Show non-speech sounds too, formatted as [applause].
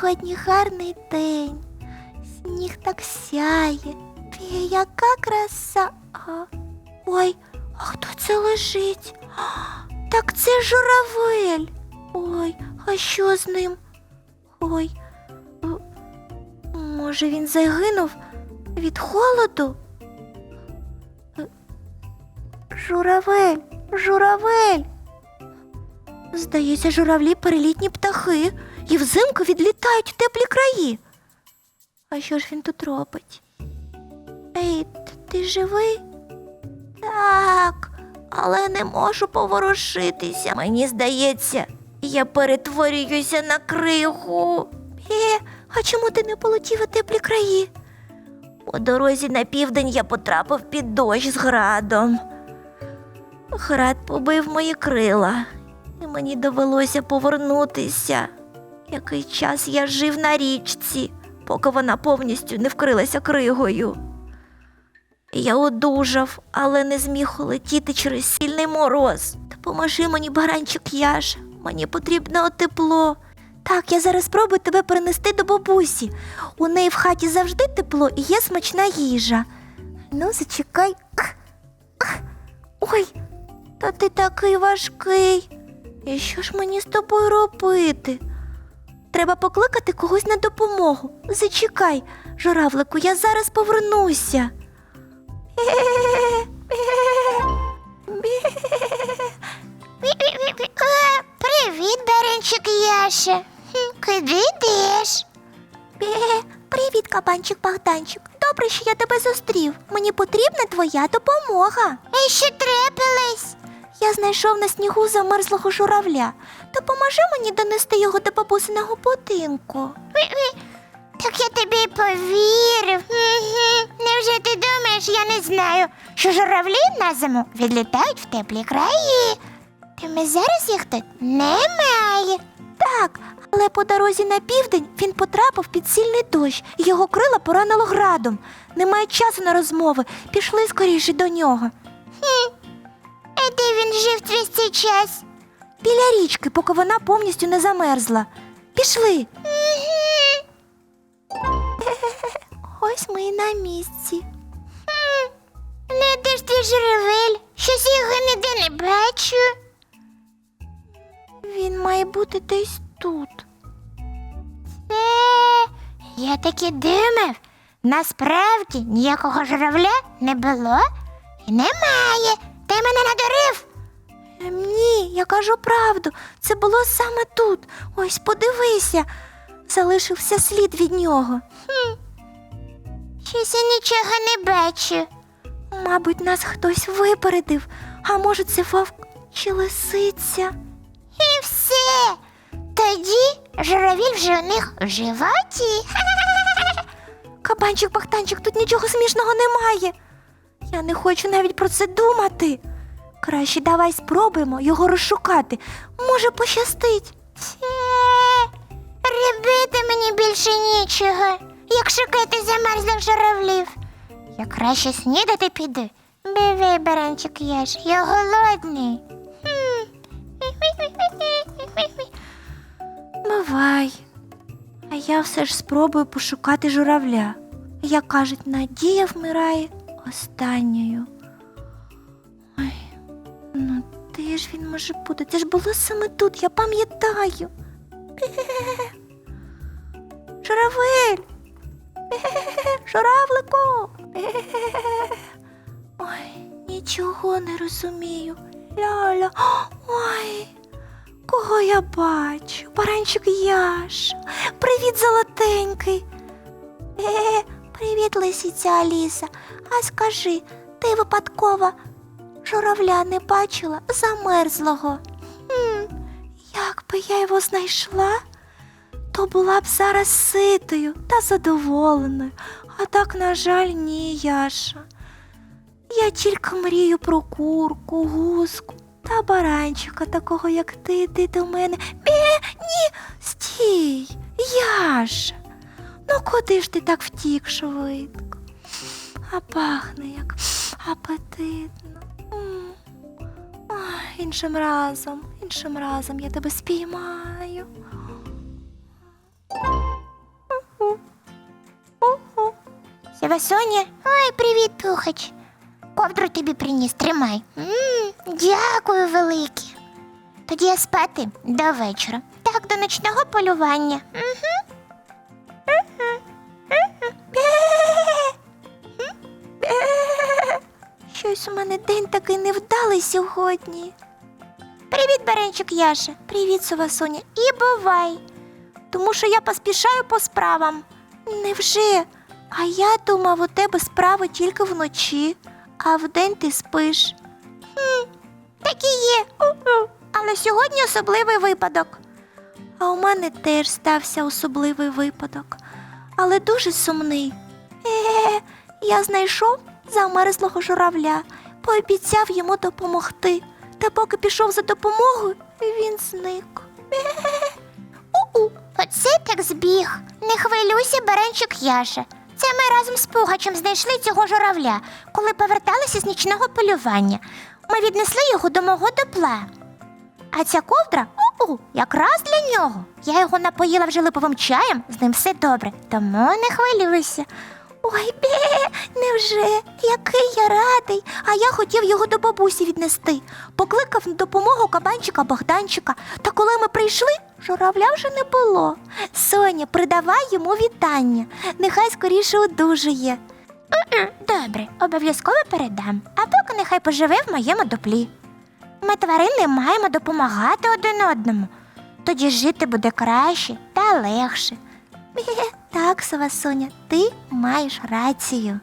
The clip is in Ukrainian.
сьогодні гарний день. Сніг так сяє. Бє, яка краса. Ой, а хто це лежить? Так це журавель. Ой, а що з ним? Ой, може він загинув від холоду? Журавель, журавель. Здається, журавлі перелітні птахи і взимку відлітають в теплі краї. А що ж він тут робить? Ей, ти живий? Так, але не можу поворушитися. Мені здається, я перетворююся на кригу. Е, а чому ти не полетів у теплі краї? По дорозі на південь я потрапив під дощ з градом. Град побив мої крила, і мені довелося повернутися. Який час я жив на річці, поки вона повністю не вкрилася кригою. Я одужав, але не зміг улетіти через сильний мороз. Допоможи мені, баранчик Яш, мені потрібно тепло. Так, я зараз спробую тебе перенести до бабусі. У неї в хаті завжди тепло і є смачна їжа. Ну, зачекай. Ой, та ти такий важкий. І що ж мені з тобою робити? Треба покликати когось на допомогу. Зачекай, журавлику, я зараз повернуся. Привіт, Беренчик Яша. Куди йдеш? Привіт, кабанчик Богданчик. Добре, що я тебе зустрів. Мені потрібна твоя допомога. І що трапилось? Я знайшов на снігу замерзлого журавля. Допоможи мені донести його до бабусиного будинку. Так я тобі й повірив. Невже ти думаєш, я не знаю, що журавлі на зиму відлітають в теплі краї. Тому зараз їх тут немає. Так, але по дорозі на південь він потрапив під сильний дощ, і його крила поранило градом. Немає часу на розмови. Пішли скоріше до нього. А де він жив весь цей час? Біля річки, поки вона повністю не замерзла. Пішли. Ось ми і на місці. Не де ж твій журавель? Щось його ніде не бачу. Він має бути десь тут. Е, я таки думав. Насправді ніякого журавля не було і немає. Ти мене надурив. Ем, Ні, я кажу правду. Це було саме тут. Ось подивися. Залишився слід від нього. Щось я нічого не бачу. Мабуть, нас хтось випередив, а може, це вовк чи лисиця. І все. Тоді журавіль вже у них у животі. Кабанчик Бахтанчик, тут нічого смішного немає. Я не хочу навіть про це думати. Краще давай спробуємо його розшукати. Може, пощастить. Це робити мені більше нічого, як шукати замерзлих журавлів. Я краще снідати піду. Бивай, баранчик яш, я голодний. Хм. Бувай. А я все ж спробую пошукати журавля. Як кажуть, надія вмирає останньою. Ну де ж він може бути? Це ж було саме тут, я пам'ятаю. Журавель! Журавлику! Ой, нічого не розумію. Ляля. Ой. Кого я бачу? Баранчик Яш. Привіт, золотенький. Е, привіт, лисиця Аліса. А скажи, ти випадково журавля не бачила замерзлого? Хм, як би я його знайшла, то була б зараз ситою та задоволеною. А так, на жаль, ні, Яша. Я тільки мрію про курку, гуску та баранчика, такого, як ти, ти до мене. Бе, ні, стій, Яша. Ну куди ж ти так втік швидко? А пахне як апетитно іншим разом, іншим разом я тебе спіймаю. Севасоня, ой, привіт, тухач. Ковдру тобі приніс, тримай. М -м, дякую, велике. Тоді я спати до вечора. Так, до ночного полювання. Угу. Мене день такий невдалий сьогодні. Привіт, Баренчик Яша. Привіт, сова Соня. І бувай. Тому що я поспішаю по справам. Невже? А я думав, у тебе справи тільки вночі, а вдень ти спиш. Так і є. Але сьогодні особливий випадок. А у мене теж стався особливий випадок, але дуже сумний. Е, я знайшов замерзлого журавля, пообіцяв йому допомогти. Та поки пішов за допомогою, він зник. [laughs] У-у. Оце так збіг. Не хвилюйся, Баренчик Яша. Це ми разом з Пугачем знайшли цього журавля, коли поверталися з нічного полювання. Ми віднесли його до мого дупла. А ця ковдра у-у, якраз для нього. Я його напоїла вже липовим чаєм, з ним все добре, тому не хвилюйся. Ой, бе, невже? Який я радий. А я хотів його до бабусі віднести. Покликав на допомогу кабанчика Богданчика. Та коли ми прийшли, журавля вже не було. Соня, придавай йому вітання. Нехай скоріше одужує. Добре, обов'язково передам, а поки нехай поживе в моєму дуплі. Ми тварини маємо допомагати один одному. Тоді жити буде краще та легше. [laughs] Так, Совасоня, ти маєш рацію.